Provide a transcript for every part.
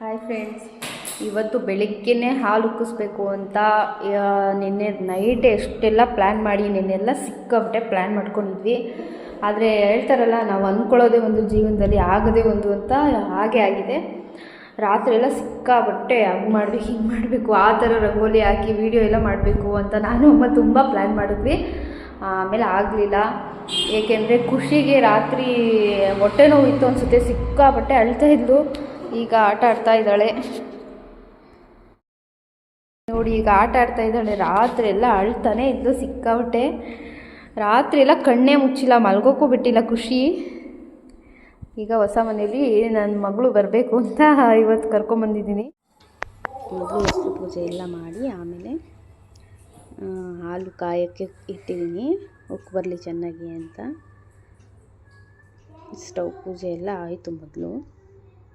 Hi friends ಇವತ್ತು ಬೆಳಿಗ್ಗೆನೇ ಹಾಲು ಉಕ್ಕಿಸ್ಬೇಕು ಅಂತ ನಿನ್ನೆ ನೈಟ್ ಎಷ್ಟೆಲ್ಲ ಪ್ಲ್ಯಾನ್ ಮಾಡಿ, ನಿನ್ನೆಲ್ಲ ಸಿಕ್ಕಾಪಟ್ಟೆ ಪ್ಲ್ಯಾನ್ ಮಾಡ್ಕೊಂಡಿದ್ವಿ. ಆದರೆ ಹೇಳ್ತಾರಲ್ಲ, ನಾವು ಅಂದ್ಕೊಳ್ಳೋದೇ ಒಂದು ಜೀವನದಲ್ಲಿ ಆಗೋದೇ ಒಂದು ಅಂತ ಹಾಗೆ ಆಗಿದೆ. ರಾತ್ರಿ ಎಲ್ಲ ಸಿಕ್ಕಾಬಟ್ಟೆ ಹಂಗೆ ಮಾಡಬೇಕು ಹಿಂಗೆ ಮಾಡಬೇಕು, ಆ ಥರ ರಂಗೋಲಿ ಹಾಕಿ ವೀಡಿಯೋ ಎಲ್ಲ ಮಾಡಬೇಕು ಅಂತ ನಾನು ಅಮ್ಮ ತುಂಬ ಪ್ಲ್ಯಾನ್ ಮಾಡಿದ್ವಿ. ಆಮೇಲೆ ಆಗಲಿಲ್ಲ. ಏಕೆಂದರೆ ಖುಷಿಗೆ ರಾತ್ರಿ ಹೊಟ್ಟೆ ನೋವು ಇತ್ತು ಅನಿಸುತ್ತೆ ಸಿಕ್ಕಾಬಟ್ಟೆ ಅಳ್ತಾ ಇದ್ಲು. ಈಗ ಆಟ ಆಡ್ತಾ ಇದ್ದಾಳೆ. ನೋಡಿ, ಈಗ ಆಟ ಆಡ್ತಾ ಇದ್ದಾಳೆ. ರಾತ್ರಿ ಎಲ್ಲ ಅಳ್ತಾನೆ ಇದ್ದು ಸಿಕ್ಕಾಬಿಟ್ಟೆ ರಾತ್ರಿ ಎಲ್ಲ ಕಣ್ಣೇ ಮುಚ್ಚಿಲ್ಲ, ಮಲ್ಗೋಕ್ಕೂ ಬಿಟ್ಟಿಲ್ಲ ಖುಷಿ. ಈಗ ಹೊಸ ಮನೇಲಿ ನನ್ನ ಮಗಳು ಬರಬೇಕು ಅಂತ ಇವತ್ತು ಕರ್ಕೊಂಬಂದಿದ್ದೀನಿ. ಮೊದಲು ಹೆಸರು ಪೂಜೆ ಎಲ್ಲ ಮಾಡಿ ಆಮೇಲೆ ಹಾಲು ಕಾಯೋಕ್ಕೆ ಇಟ್ಟಿದ್ದೀನಿ. ಉಕ್ಕು ಬರಲಿ ಚೆನ್ನಾಗಿ ಅಂತ. ಸ್ಟವ್ ಪೂಜೆ ಎಲ್ಲ ಆಯಿತು ಮೊದಲು.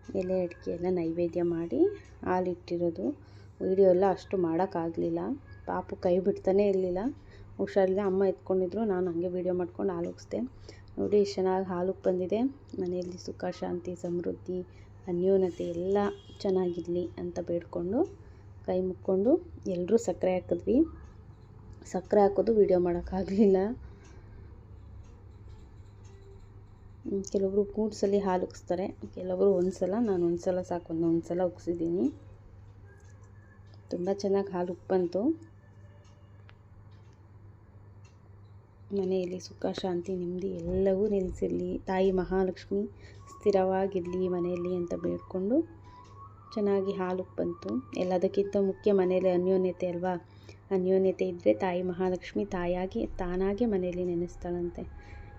ಎಲೆ ಅಡಿಕೆ ಎಲ್ಲ ನೈವೇದ್ಯ ಮಾಡಿ ಹಾಲು ಇಟ್ಟಿರೋದು ವೀಡಿಯೋ ಎಲ್ಲ ಅಷ್ಟು ಮಾಡೋಕ್ಕಾಗಲಿಲ್ಲ. ಪಾಪು ಕೈ ಬಿಡ್ತಾನೇ ಇರಲಿಲ್ಲ. ಹುಷಾರಿಲ್ಲ. ಅಮ್ಮ ಎತ್ಕೊಂಡಿದ್ರು. ನಾನು ಹಂಗೆ ವೀಡಿಯೋ ಮಾಡ್ಕೊಂಡು ಹಾಲು ನೋಡಿ ಎಷ್ಟು ಚೆನ್ನಾಗಿ ಹಾಲು ಬಂದಿದೆ. ಮನೆಯಲ್ಲಿ ಸುಖ, ಶಾಂತಿ, ಸಮೃದ್ಧಿ, ಅನ್ಯೋನ್ಯತೆ ಎಲ್ಲ ಚೆನ್ನಾಗಿರಲಿ ಅಂತ ಬೇಡ್ಕೊಂಡು ಕೈ ಮುಕ್ಕೊಂಡು ಎಲ್ಲರೂ ಸಕ್ಕರೆ ಹಾಕಿದ್ವಿ. ಸಕ್ಕರೆ ಹಾಕೋದು ವೀಡಿಯೋ ಮಾಡೋಕ್ಕಾಗಲಿಲ್ಲ. ಕೆಲವೊಬ್ರು ಕೂಡ್ಸಲ್ಲಿ ಹಾಲು ಉಗಿಸ್ತಾರೆ ಕೆಲವರು ಒಂದ್ಸಲ, ನಾನು ಒಂದು ಸಲ ಸಾಕು, ಒಂದು ಒಂದು ಸಲ ಉಕ್ಸಿದ್ದೀನಿ. ತುಂಬ ಚೆನ್ನಾಗಿ ಹಾಲು ಉಪ್ಪಂತು ಮನೆಯಲ್ಲಿ ಸುಖ, ಶಾಂತಿ, ನೆಮ್ಮದಿ ಎಲ್ಲವೂ ನೆಲೆಸಿರಲಿ. ತಾಯಿ ಮಹಾಲಕ್ಷ್ಮಿ ಸ್ಥಿರವಾಗಿರಲಿ ಮನೆಯಲ್ಲಿ ಅಂತ ಬೇಡ್ಕೊಂಡು ಚೆನ್ನಾಗಿ ಹಾಲು ಬಂತು. ಎಲ್ಲದಕ್ಕಿಂತ ಮುಖ್ಯ ಮನೆಯಲ್ಲಿ ಅನ್ಯೋನ್ಯತೆ ಅಲ್ವಾ? ಅನ್ಯೋನ್ಯತೆ ಇದ್ದರೆ ತಾಯಿ ಮಹಾಲಕ್ಷ್ಮಿ ತಾಯಾಗಿ, ತಾನಾಗೆ ಮನೆಯಲ್ಲಿ ನೆನೆಸ್ತಾಳಂತೆ.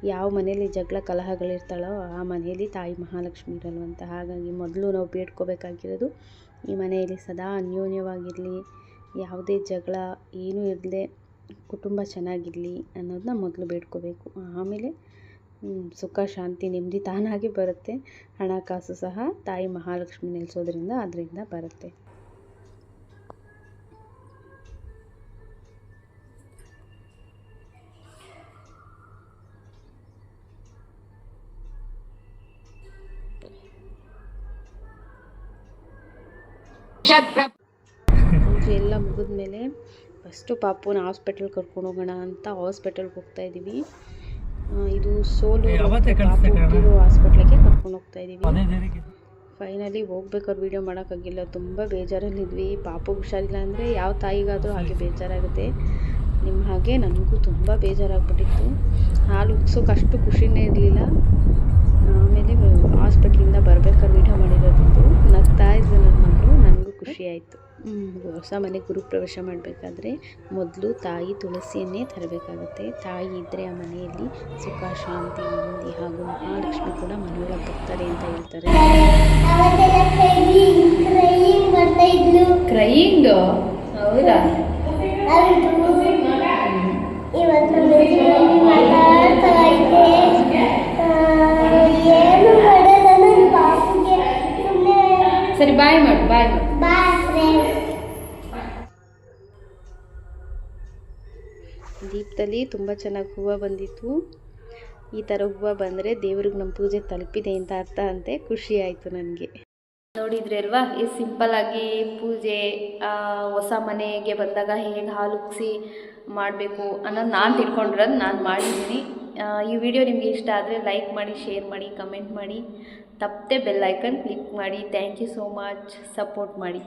ಯಾವ ಮನೆಯಲ್ಲಿ ಜಗಳ ಕಲಹಗಳಿರ್ತಾಳೋ ಆ ಮನೆಯಲ್ಲಿ ತಾಯಿ ಮಹಾಲಕ್ಷ್ಮಿ ಇರಲ್ವಂತ. ಹಾಗಾಗಿ ಮೊದಲು ನಾವು ಬೇಡ್ಕೋಬೇಕಾಗಿರೋದು ಈ ಮನೆಯಲ್ಲಿ ಸದಾ ಅನ್ಯೋನ್ಯವಾಗಿರಲಿ, ಯಾವುದೇ ಜಗಳ ಏನೂ ಇರದೆ ಕುಟುಂಬ ಚೆನ್ನಾಗಿರಲಿ ಅನ್ನೋದನ್ನ ಮೊದಲು ಬೇಡ್ಕೋಬೇಕು. ಆಮೇಲೆ ಸುಖ, ಶಾಂತಿ, ನೆಮ್ಮದಿ ತಾನಾಗೆ ಬರುತ್ತೆ. ಹಣಕಾಸು ಸಹ ತಾಯಿ ಮಹಾಲಕ್ಷ್ಮಿ ನೆಲೆಸೋದ್ರಿಂದ ಅದರಿಂದ ಬರುತ್ತೆ. ಪೂಜೆ ಎಲ್ಲ ಮುಗಿದ್ಮೇಲೆ ಫಸ್ಟು ಪಾಪುನ ಹಾಸ್ಪಿಟಲ್ ಕರ್ಕೊಂಡು ಹೋಗೋಣ ಅಂತ ಹಾಸ್ಪಿಟಲ್ಗೆ ಹೋಗ್ತಾ ಇದ್ದೀವಿ. ಇದು ಸೋಲು ಪಾಪು ಹುಟ್ಟಿರೋ ಹಾಸ್ಪಿಟ್ಲಿಗೆ ಕರ್ಕೊಂಡು ಹೋಗ್ತಾ ಇದ್ದೀವಿ. ಫೈನಲಿ ಹೋಗ್ಬೇಕಾದ್ರೆ ವೀಡಿಯೋ ಮಾಡೋಕ್ಕಾಗಿಲ್ಲ. ತುಂಬ ಬೇಜಾರಲ್ಲಿದ್ವಿ. ಪಾಪು ಹುಷಾರಿಲ್ಲ ಅಂದರೆ ಯಾವ ತಾಯಿಗಾದರೂ ಹಾಗೆ ಬೇಜಾರಾಗುತ್ತೆ. ನಿಮ್ಮ ಹಾಗೆ ನನಗೂ ತುಂಬ ಬೇಜಾರಾಗ್ಬಿಟ್ಟಿತ್ತು. ಹಾಲು ಉಗ್ಸೋಕೆ ಅಷ್ಟು ಖುಷಿನೇ ಇರಲಿಲ್ಲ. ಆಮೇಲೆ ಹಾಸ್ಪಿಟ್ಲಿಂದ ಬರ್ಬೇಕಾದ್ರೆ ವೀಡಿಯೋ ಮಾಡಿರೋದಿತ್ತು. ನಗ್ತಾ ಇದ್ದೆ ನನ್ನ ಮಗಳು. ನನಗೂ ಖುಷಿ ಆಯಿತು. ಹೊಸ ಮನೆ ಗುರುಪ್ರವೇಶ ಮಾಡಬೇಕಾದ್ರೆ ಮೊದಲು ತಾಯಿ ತುಳಸಿಯನ್ನೇ ತರಬೇಕಾಗುತ್ತೆ. ತಾಯಿ ಇದ್ದರೆ ಆ ಮನೆಯಲ್ಲಿ ಸುಖ ಶಾಂತಿ ನೆಮ್ಮದಿ ಹಾಗೂ ಮಹಾಲಕ್ಷ್ಮಿ ಕೂಡ ಮನೆಯೊಳಗೆ ಬರ್ತಾರೆ ಅಂತ ಹೇಳ್ತಾರೆ. ಕ್ರೈಯಿಂಗ್ ಹೌದು? ಇವತ್ತು ದೀಪದಲ್ಲಿ ತುಂಬ ಚೆನ್ನಾಗಿ ಹೂವು ಬಂದಿತ್ತು. ಈ ಥರ ಹೂವು ಬಂದರೆ ದೇವ್ರಿಗೆ ನಮ್ಮ ಪೂಜೆ ತಲುಪಿದೆ ಅಂತ ಅರ್ಥ ಅಂತೆ. ಖುಷಿ ಆಯಿತು ನನಗೆ. ನೋಡಿದ್ರೆ ಅಲ್ವಾ ಈ ಸಿಂಪಲ್ ಆಗಿ ಪೂಜೆ ಹೊಸ ಮನೆಗೆ ಬಂದಾಗ ಹೇಗೆ ಹಾಲುಕ್ಸಿ ಮಾಡಬೇಕು ಅನ್ನೋದು ನಾನು ತಿಳ್ಕೊಂಡಿರೋದು ನಾನು ಮಾಡಿದ್ದೀನಿ. ಈ ವಿಡಿಯೋ ನಿಮಗೆ ಇಷ್ಟ ಆದರೆ ಲೈಕ್ ಮಾಡಿ, ಶೇರ್ ಮಾಡಿ, ಕಮೆಂಟ್ ಮಾಡಿ. ತಪ್ಪದೆ ಬೆಲ್ ಐಕನ್ ಕ್ಲಿಕ್ ಮಾಡಿ. Thank you so much. Support ಮಾಡಿ.